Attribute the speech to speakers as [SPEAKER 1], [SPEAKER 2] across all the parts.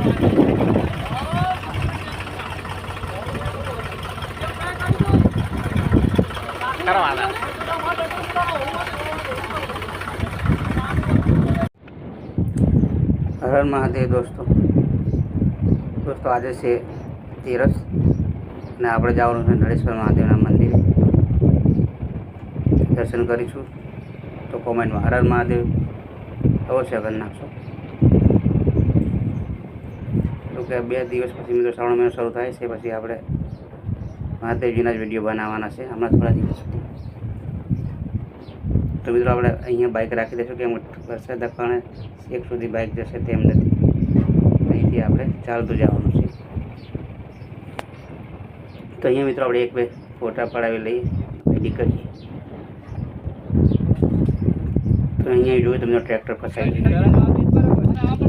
[SPEAKER 1] હરણ મહાદેવ દોસ્તો. દોસ્તો, આજે છે તેરસ અને આપણે જવાનું છે નળેશ્વર મહાદેવના મંદિરે. દર્શન કરીશું. તો કોમેન્ટમાં હરણ મહાદેવ. અવશ્ય કરી નાખશો. તો કે બે દિવસ પછી મિત્રો શ્રાવણ મહિનો શરૂ થાય છે પછી આપણે મહાદેવજીના જ વિડીયો બનાવવાના છે હમણાં થોડા દિવસ સુધી તો મિત્રો આપણે અહીંયા બાઇક રાખી દઈશું કેમ વરસાદના કારણે એક સુધી બાઇક જશે તેમ નથી અહીંથી આપણે ચાલતું જવાનું છે તો અહીંયા મિત્રો આપણે એક બે ફોટા પડાવી લઈએ રેડી કરીએ તો અહીંયા જોયું તમને ટ્રેક્ટર ફસાઈ ગયું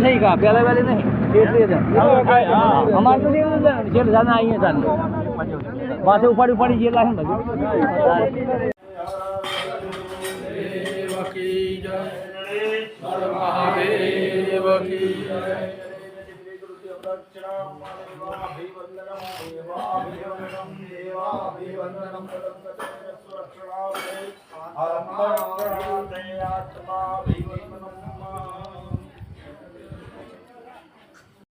[SPEAKER 2] થઈ ગયા પહેલા વહેલી નહીં શેઠ અમારે તો પાસે ઉપાડી ઉપાડી ગયેલા છે महादेव की
[SPEAKER 3] देवा देवा देवा